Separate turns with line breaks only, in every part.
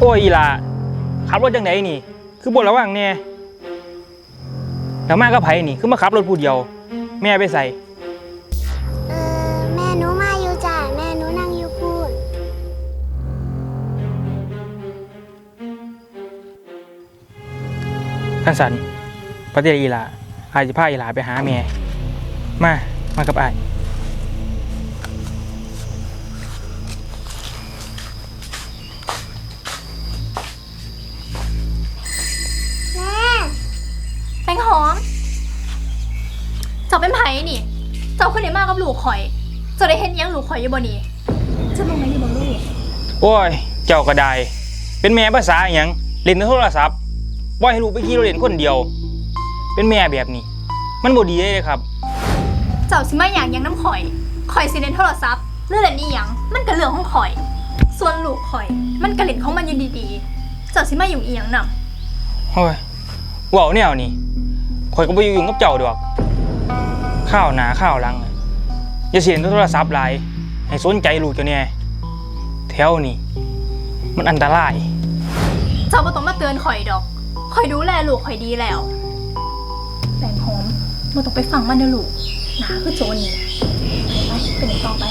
โอ้ยอีหลาขับรถจังไดนี่ คือบนระหว่างแน่แล้วมาก็ไผนี่ คือมาขับรถผู้เดียว แม่ไปใส่
เออแม่หนูมาอยู่จ้ะแม่หนูนั่งอยู่พูด
ท่านสันปฏิเดอีหลาอาจจะพาอีหลาไปหาแม่ มา มากับอาย
นไผนี่ เจ้าขึ้นได้มากกับลูกข่อย เจ้าได้เห็นหยังลูกข่อยอยู่บ่นี่เจะลงไหนอยู่บ่ลูก
โอ้ย เจ้าก็ได้ เป็นแม่ภาษาอหย่างเล่นแต่โทรศัพท์บ่ให้ลูกไปขี่รถเล่นคนเดียว เป็นแม่แบบนี้ มันบ่ดีเลยครับ
เจ้าสิมาอย่างหยังน้ำข่อยข่อยสิเล่นโทรศัพท์เรื่องเล่นนี่หยังมันก็เรื่องของข่อย ส่วนลูกข่อย มันก็เล่นของมันอยู่ดีๆ เจ้าสิมาอยู่อีหยังนำ
โอ้ยเว้าวแนวนี่ข่อยก็บ่อยู่ยุ่งกับเจ้าดอก ข้าวหนาข้าวหลังอย่าเสียนโทรศัพท์หลาย ให้สนใจลูกเจ้าเนี่ยแถวนี่ มันอันตราย
เจ้าบ่ต้องมาเตือนข่อยดอกข่อยดูแลลูกข่อยดีแล้วแตงหอมบ่ต้องไปฟังมันนะลูกหนาคือโจรนี่ไปไปเป็นต่อไป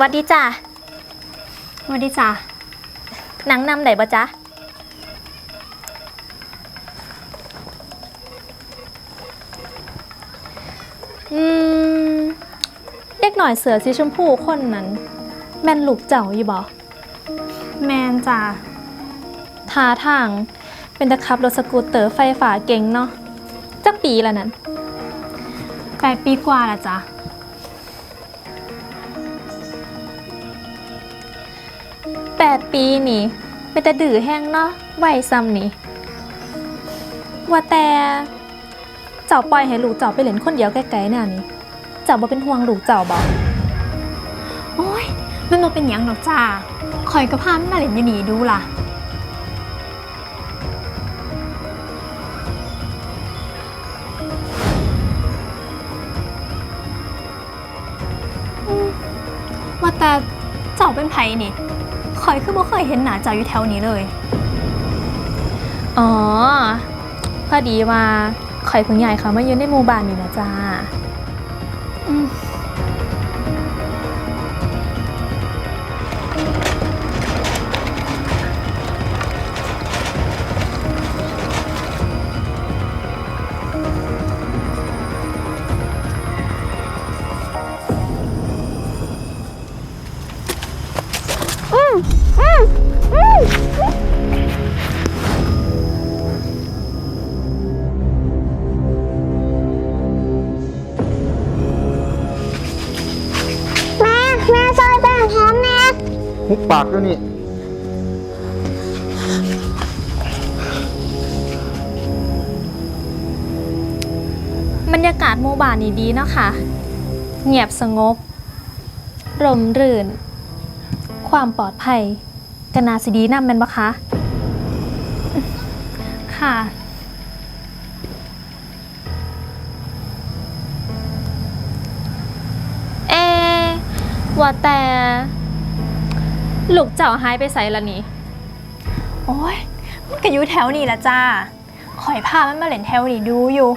วัดดีจ้ะ
สวัสดีจ้ะ
หนังนำไหนบ่จ๊ะอืมเด็กหน่อยเสือสีชมพูคนนั้น แม่นลูกเจ้าอยู่บ่
แมนจ้ะ
ท่าทางเป็นตะครับรถสกูตเตอร์ไฟฝาเก่งเนาะจักปีละนั้น
แปดปีกว่าละจ้ะ
8 ปีนี่เป็นแต่ดื้อแห้งเนาะไหวซ้ำนี่ ว่าแต่เจ้าปล่อยให้หลูกเจ้าไปเล่นคนเดียวไกลๆแนวนี่เจ้าบ่เป็นห่วงหลูกเจ้าบ่
โอ้ยมันบ่เป็นหยังหรอกจ้าคอยก็พามันมาเล่นอยู่นี่ดูล่ะ ว่าแต่เจ้าเป็นไผนี่ ข่อยคือบ่เคยเห็นหน้าเจ้าอยู่แถวนี้เลย
อ๋อ พอดีว่าข่อยเพิ่งย้ายเขามาอยู่ในหมู่บ้านนี่นะจ้า
อืม
หุ
บปากด้วยนี่
บรรยากาศหมู่บ้านนี่ดีเนาะค่ะ เงียบสงบ ร่มรื่น ความปลอดภัยกนาสิดีนำแม่นบ่คะ
ค่ะ
เอว่าแต่ ลูกเจ้าหายไปใส่ละนี่
โอ้ยมันก็อยู่แถวนี้ละจ้าข่อยพามันมาเล่นแถวนี้ดูอยู่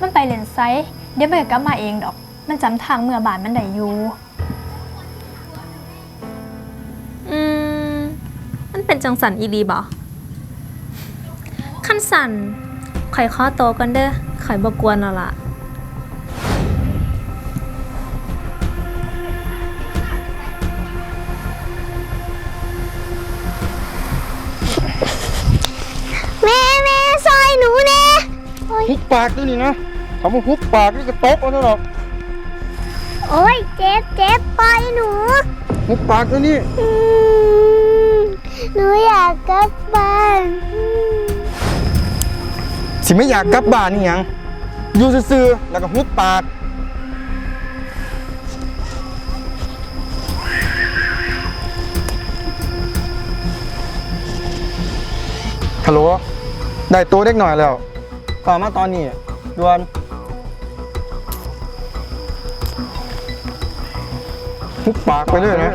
มันไปเล่นไซส์เดี๋ยวมันก็กลับมาเองดอก มันจำทางเมื่อบานมันได้อยู่
อืม มันเป็นจังสันอีหลีบ่ขั้นสันข่อยข้อโตวกันเด้อข่อยบกวนเอาละ
แม่แม่ซอยหนูแน่ฮุ
บปากด้วยนี่นะทำว่าฮุบปากนี่ก็ตกเอาแล้วหรอก
โอ้ยเจ็บเจ็บปล่อยหนู
ฮุบปากด้ว
ยนี่หนูอยากกลับบ้าน
สิไม่อยากกลับบ้านนี่ยังอยู่ซื่อแล้วก็ฮุบปาก ฮัลโหล ได้ตัวเด็กหน่อยแล้วก่อนมาตอนนี้ด่วนหุบปากไปเลยนะ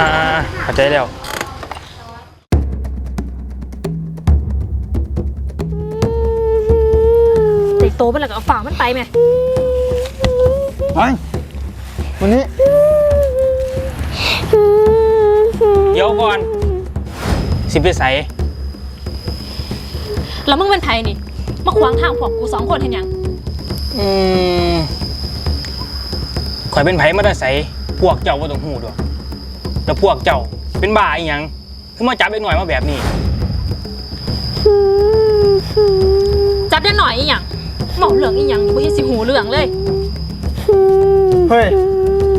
อ่าเข้าใจแล้ว
เด็กโตมันแล้วก็เอาฝากมันไปแม่
ไปวันนี้
เดี๋ยวก่อน สิไปใส่
แล้วมึงเป็นไผนี่ มาขวางทางพวกกูสองคนเห็นยัง
อืมข่อยเป็นไผมาแต่ใส่พวกเจ้าบ่ต้องหูดอกแล้วพวกเจ้าเป็นบ้าอีหยังคือมาจับไอ้หน่อยมาแบบนี้
จับได้หน่อยอีหยังบอกเรื่องอีหยังนี่บ่เห็นสิหูเรื่องเลย
เฮ้ย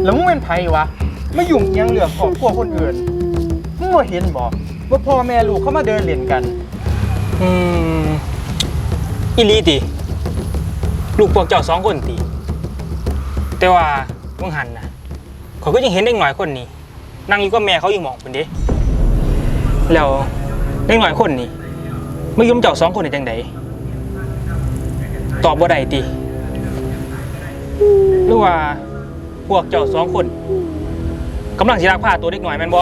แล้วมึงเป็นไผวะไม่ยุ่งเอียงเรื่องของพวกคนอื่น มึงบ่เห็นบอกว่าพ่อแม่ลูกเขามาเดินเล่นกัน
อืมอีหลีติ ลูกพวกเจ้าสองคนติ แต่ว่าเมื่อหันนะเขาก็ยังเห็นเด็กหน่อยคนนี้ นั่งอยู่กับแม่เขาอยู่หมองคนเด้แล้วเด็กหน่อยคนนี้ไม่ยุ่มเจ้าสองคนได้จังใดตอบบ่ได้ติ หรือว่าพวกเจ้าสองคนกำลังสิลักพาตัวเด็กหน่อยแม่นบ่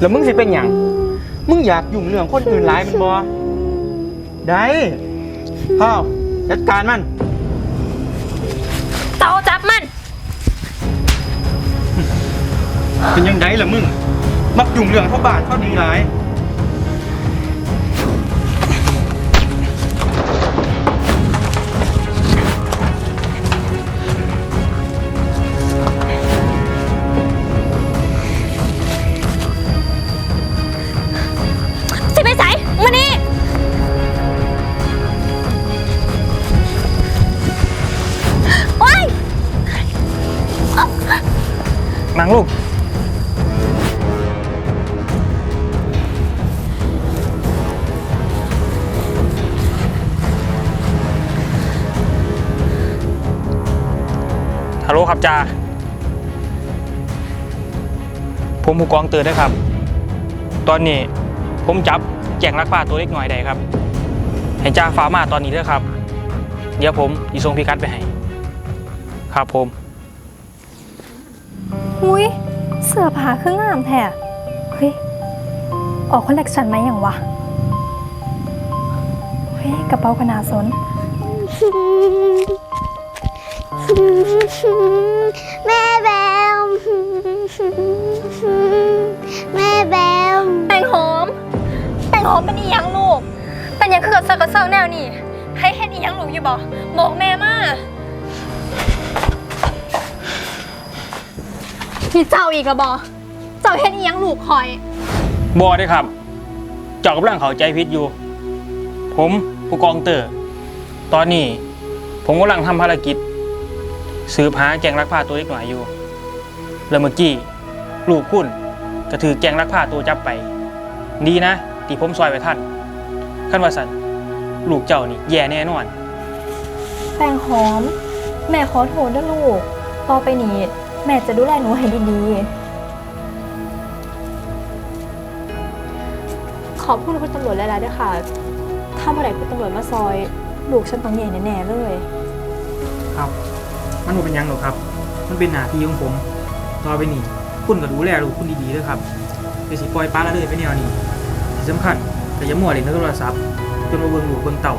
แล้วมึงสิเป็นหยังมึงอยากยุ่งเรื่องคนอื่นหลายมันบ่ได้พ่อจัดการมัน
เตาจับมัน
เป็นยังไงล่ะมึง มักยุ่งเรื่องเขาบ้านเขาดีหลาย
ฮัลโหลครับจ่าผมผู้กองเตือนนะครับ ตอนนี้ผมจับแจงลักพาตัวเล็กหน่อยได้ครับให้จ่าฟ้ามาตอนนี้เด้อครับ เดี๋ยวผมอีส่งพิกัดไปให้ครับผม
อุ้ยเสื้อผ้าเครื่องงามแท้เฮ้ย ออกคอลเลกชันไหมอย่างวะ เฮ้ย กระเป๋ากระนาสน
แม่แบมแม่แบม
แป้งหอมแป้งหอมเป็นอีหยังลูก เป็นหยังคือกับเซอร์กับเซอร์แนวนี่ให้เห็นอีหยังลูกอยู่บ่บอกแม่มาพี่เจ้าอีกละบอเจ้าเห็นอีหยังลูกคอย
บอได้ครับ เจาะกำลังเข้าใจผิดอยู่ ผมผู้กองเตอร์ ตอนนี้ ผมกำลังทำภารกิจ สืบหาแกงลักพาตัวเล็กหน่อยอยู่ แล้วเมื่อกี้ลูกคุณก็ถือแกงลักพาตัวจับไป ดีนะที่ผมซอยไปท่านขั้นว่าสันลูกเจ้านี่แย่แน่นอน
แป้งหอม แม่ขอโทษด้วยลูก ต่อไปนี้แม่จะดูแลหนูให้ดีๆ ขอบคุณคุณตำรวจหลายๆด้วยค่ะ ถ้าเมื่อไหร่คุณตำรวจมาซอย ลูกฉันต้องแย่แน่ๆเลย
ครับ มันบ่เป็นหยังหรอกครับ มันเป็นหน้าที่ของผม ต่อไปนี่คุณก็ดูแลลูกคุณดีๆด้วยครับอย่าสิปล่อยปลาละเลยไปแนวนี้ที่สำคัญก็อย่ามัวเล่นโทรศัพท์จนมาเบิ่งลูกเบิ่งเต่า